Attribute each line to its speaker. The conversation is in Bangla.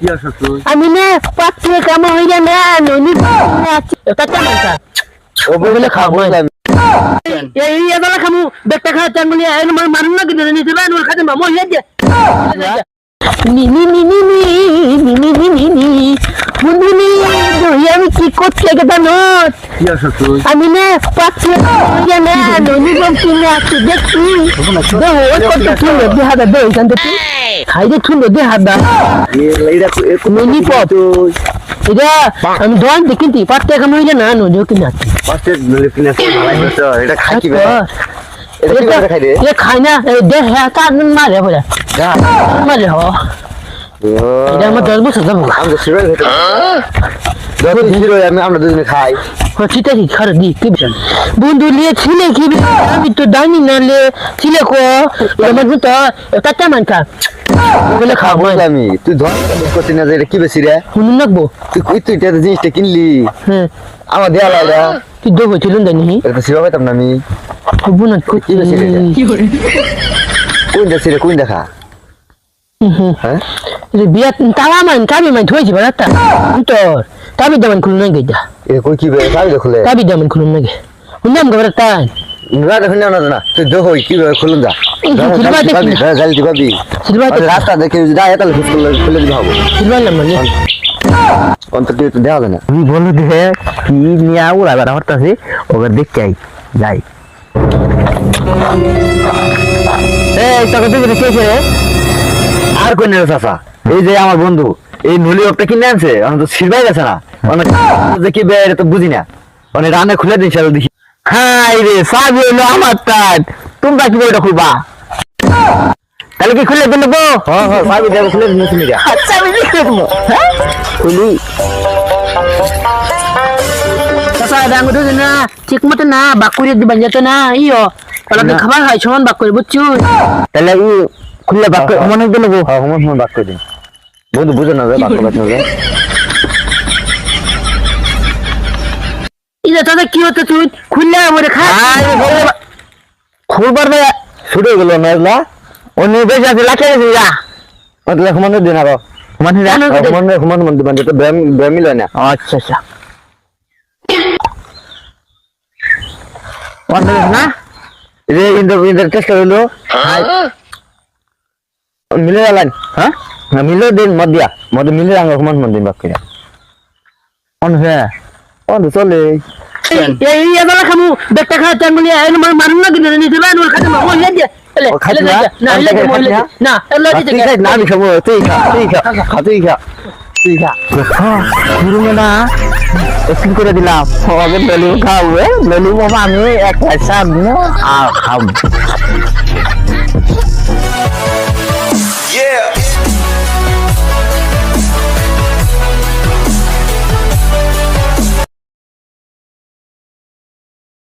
Speaker 1: কি
Speaker 2: আমি না পাত্রে কাম হইয়া না ননি এটা কেমন কা
Speaker 1: ও বলে খাব আমি
Speaker 2: এই এদালা খামু বেটা খা চাঙ্গুলি এর মানে মারুন না কিন্তু নিতে না ওর খাতে মামো হইয়া যে নি নি নি নি নি নি নি নি নি নি বুঝলি দই আমি কি করতে
Speaker 1: কি আছো তুই
Speaker 2: আমি না পাত্রে হইয়া না ননি কিনে আসছি দেখছি দেখো ওই কত তুলে দেহা দা দই জানতে হাইরে তুমি দে হাত দা
Speaker 1: এইটা
Speaker 2: মিনি পপ। এটা আমি দোয়ান দেখি তি পাঁচ টাকা নইলে না নো যে কিনা পাঁচ
Speaker 1: টাকা নইলে কিনা এটা খাই আচ্ছা। কি এটা খাই
Speaker 2: না দে হ্যাঁ কার মারে
Speaker 1: বলে
Speaker 2: মারে হ। এটা আমার দশ বছর যাব।
Speaker 1: আমি আমি আমরা দুজনে খাই।
Speaker 2: চিতা কি খারাপ দি কি বন্ধু লিয়ে ছিলে কি আমি তো জানি না লে ছিলে কো? আমার তো কাটা মানকা বলে খাব
Speaker 1: আমি। তুই ধর করতে না এটা কি বেশি রে?
Speaker 2: শুনুন নাকবো
Speaker 1: তুই কই তুই এটা জিনিসটা কিনলি?
Speaker 2: হ্যাঁ।
Speaker 1: আমার দেয়া লাগা
Speaker 2: তুই দেবো ছিলেন জানি।
Speaker 1: এটা পাইতাম না আমি।
Speaker 2: খুব না
Speaker 1: কি বেশি রে কোন দেশে রে কোন দেখা হ্যাঁ?
Speaker 2: বিয়া তারা মান তাবি মান থইছি বারাটা তোর tabi daman kulun nage da
Speaker 1: e ko ki be tabi da
Speaker 2: kule tabi daman kulun nage. Hunnam gabar ta
Speaker 1: না দেখুন না না তুই দেখো কি খুলুন যা। গালি দিবি
Speaker 2: হ্যাঁ,
Speaker 1: আচ্ছা, রাস্তা দেখে যদি যায় তাহলে খুলে দিবি হবে। অন্তত তো দেওয়া যাবে না।
Speaker 3: তুই বলে দে কি নিয়ে আউড় আবার আমার কাছে ওকে দেখতে আই যাই। এই তোকে তুমি দেখেছে
Speaker 1: আর কোন চাচা? এই যে আমার বন্ধু এই নলি কিনে আনছে আমি তো সিলভাই গেছে না। বুঝি না। খুলে
Speaker 3: রে আমার
Speaker 1: হ্যাঁ, হ্যাঁ।
Speaker 3: আচ্ছা, হ্যাঁ?
Speaker 2: না। ঠিক মতো না বাকুরি দিবেন যেত না
Speaker 3: ইয়ো।
Speaker 2: কলাতে খাবার হয় সমান বাকুরি বুঝছ?
Speaker 3: তাহলে ই খুললে বাক্য মনে দিলে বো
Speaker 1: হ্যাঁ মনে বাকুরি দিন। বুঝ না বাক্য বাকুরি
Speaker 2: ইলে তাতে কি হতো তুই? খুললে মরে খা
Speaker 3: খুলবার ভাই
Speaker 1: ছুটে গেল নজলা
Speaker 3: ও নিবেশ আছে লাখে আছে যা।
Speaker 1: মতলব হুমান দিন আর।
Speaker 3: হুমান
Speaker 1: হুমান হুমান মন্দির মানে তো ব্যায়াম ব্যায়ামই লয় না।
Speaker 3: আচ্ছা আচ্ছা। অন্যদের না?
Speaker 1: রে ইন্দ্র ইন্দ্র টেস্ট করল মিলে গেলেন?
Speaker 3: হ্যাঁ?
Speaker 1: মিলে দিন মদিয়া মদ মিলে আঙ্গ হুমান মন্দির বাকি
Speaker 3: অন্য হ্যাঁ?
Speaker 1: অন্ধ চলে।
Speaker 2: এই এদালা খামু বেটা খা চাঙ্গুলি
Speaker 1: আইন মার
Speaker 2: মারুন
Speaker 1: না
Speaker 2: কিন্তু নিতে
Speaker 1: বান
Speaker 2: ওর
Speaker 1: খাতে
Speaker 2: মামু
Speaker 1: ইয়া
Speaker 2: দিয়া
Speaker 1: না
Speaker 2: হলে না না
Speaker 1: এলা দিতে না আমি খাব তুই খা তুই খা খা তুই খা তুই খা।
Speaker 3: গুরু না। স্কিন করে দিলাম। সবাই বেলু খাব বেলু বাবা আমি এক পয়সা আর খাব।